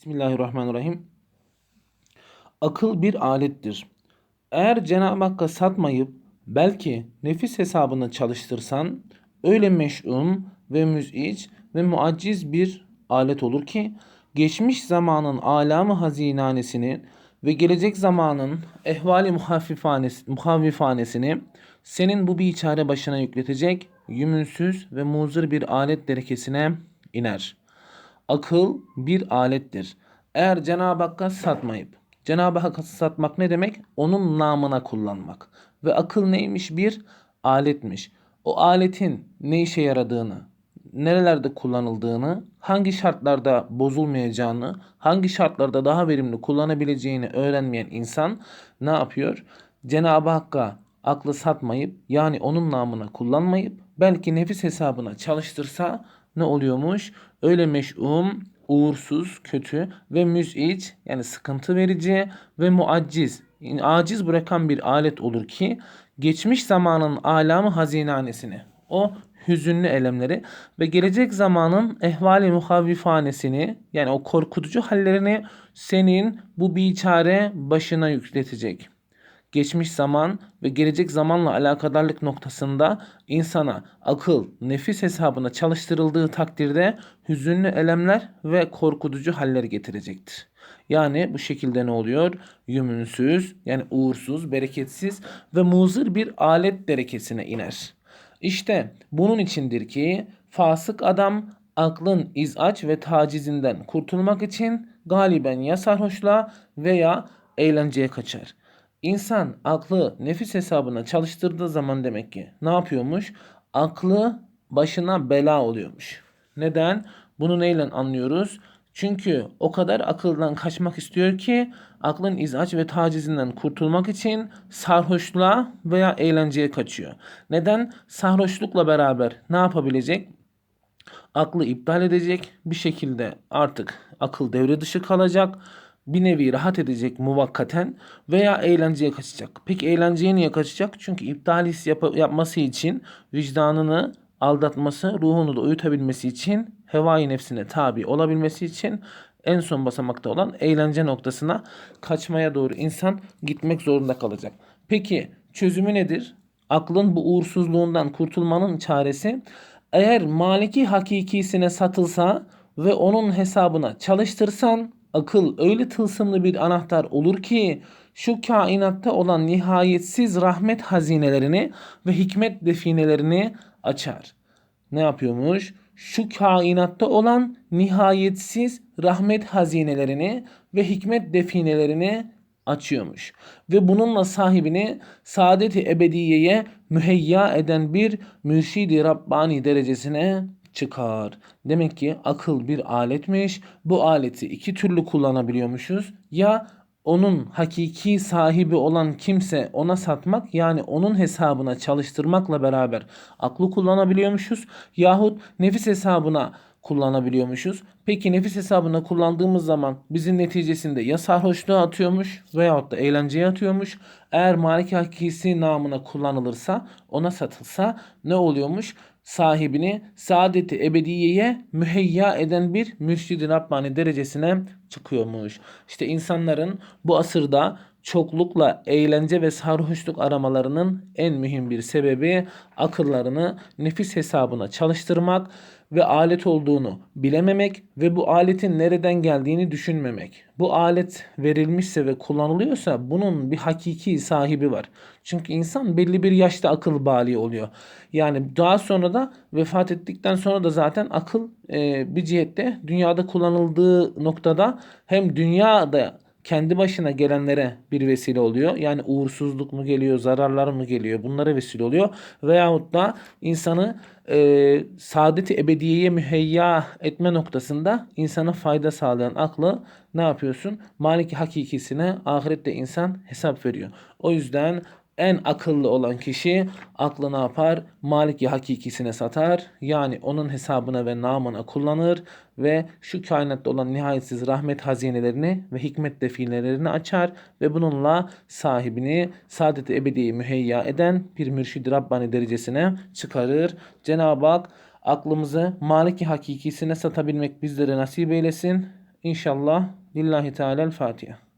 Bismillahirrahmanirrahim. Akıl bir alettir. Eğer Cenab-ı Hakk'a satmayıp belki nefis hesabını çalıştırsan öyle meş'um ve müz'ic ve muacciz bir alet olur ki geçmiş zamanın alamı hazinanesini ve gelecek zamanın ehvali muhavvifanesini senin bu biçare başına yükletecek yümünsüz ve muzır bir alet derekesine iner.'' Akıl bir alettir. Eğer Cenab-ı Hakk'a satmayıp, Cenab-ı Hakk'a satmak ne demek? Onun namına kullanmak. Ve akıl neymiş? Bir aletmiş. O aletin ne işe yaradığını, nerelerde kullanıldığını, hangi şartlarda bozulmayacağını, hangi şartlarda daha verimli kullanabileceğini öğrenmeyen insan ne yapıyor? Cenab-ı Hakk'a aklı satmayıp yani onun namına kullanmayıp belki nefis hesabına çalıştırsa ne oluyormuş? Öyle meş'um, uğursuz, kötü ve müz'ic yani sıkıntı verici ve muacciz yani aciz bırakan bir alet olur ki geçmiş zamanın alamı hazinanesini o hüzünlü elemleri ve gelecek zamanın ehvali muhavvifanesini yani o korkutucu hallerini senin bu biçare başına yükletecek geçmiş zaman ve gelecek zamanla alakadarlık noktasında insana akıl, nefis hesabına çalıştırıldığı takdirde hüzünlü elemler ve korkutucu haller getirecektir. Yani bu şekilde ne oluyor? Yümünsüz, yani uğursuz, bereketsiz ve muzır bir alet derekesine iner. İşte bunun içindir ki fasık adam aklın izaç ve tacizinden kurtulmak için galiben ya sarhoşluğa veya eğlenceye kaçar. İnsan aklı nefis hesabına çalıştırdığı zaman demek ki ne yapıyormuş? Aklı başına bela oluyormuş. Neden? Bunu neyle anlıyoruz? Çünkü o kadar akıldan kaçmak istiyor ki aklın izaç ve tacizinden kurtulmak için sarhoşluğa veya eğlenceye kaçıyor. Neden? Sarhoşlukla beraber ne yapabilecek? Aklı iptal edecek bir şekilde artık akıl devre dışı kalacak bir nevi rahat edecek muvakkaten veya eğlenceye kaçacak. Peki eğlenceye niye kaçacak? Çünkü iptal his yap- yapması için vicdanını aldatması, ruhunu da uyutabilmesi için, hevai nefsine tabi olabilmesi için en son basamakta olan eğlence noktasına kaçmaya doğru insan gitmek zorunda kalacak. Peki çözümü nedir? Aklın bu uğursuzluğundan kurtulmanın çaresi eğer maliki hakikisine satılsa ve onun hesabına çalıştırsan akıl öyle tılsımlı bir anahtar olur ki şu kainatta olan nihayetsiz rahmet hazinelerini ve hikmet definelerini açar. Ne yapıyormuş? Şu kainatta olan nihayetsiz rahmet hazinelerini ve hikmet definelerini açıyormuş. Ve bununla sahibini saadeti ebediyeye müheyya eden bir mürşidi Rabbani derecesine çıkar. Demek ki akıl bir aletmiş. Bu aleti iki türlü kullanabiliyormuşuz. Ya onun hakiki sahibi olan kimse ona satmak yani onun hesabına çalıştırmakla beraber aklı kullanabiliyormuşuz. Yahut nefis hesabına kullanabiliyormuşuz. Peki nefis hesabına kullandığımız zaman bizim neticesinde ya sarhoşluğa atıyormuş veyahut da eğlenceye atıyormuş. Eğer maliki hakisi namına kullanılırsa ona satılsa ne oluyormuş? Sahibini saadeti ebediyeye müheyya eden bir mürşid-i Rabbani derecesine çıkıyormuş. İşte insanların bu asırda çoklukla eğlence ve sarhoşluk aramalarının en mühim bir sebebi akıllarını nefis hesabına çalıştırmak ve alet olduğunu bilememek ve bu aletin nereden geldiğini düşünmemek. Bu alet verilmişse ve kullanılıyorsa bunun bir hakiki sahibi var. Çünkü insan belli bir yaşta akıl bali oluyor. Yani daha sonra da vefat ettikten sonra da zaten akıl e, bir cihette dünyada kullanıldığı noktada hem dünyada kendi başına gelenlere bir vesile oluyor. Yani uğursuzluk mu geliyor, zararlar mı geliyor bunlara vesile oluyor. Veyahut da insanı e, saadeti ebediyeye müheyya etme noktasında insana fayda sağlayan aklı ne yapıyorsun? Maliki hakikisine ahirette insan hesap veriyor. O yüzden en akıllı olan kişi aklı ne yapar? Maliki hakikisine satar. Yani onun hesabına ve namına kullanır ve şu kainatta olan nihayetsiz rahmet hazinelerini ve hikmet definelerini açar ve bununla sahibini saadet ebediye müheyya eden bir mürşid Rabbani derecesine çıkarır. Cenab-ı Hak aklımızı maliki hakikisine satabilmek bizlere nasip eylesin. İnşallah. Lillahi Teala'l Fatiha.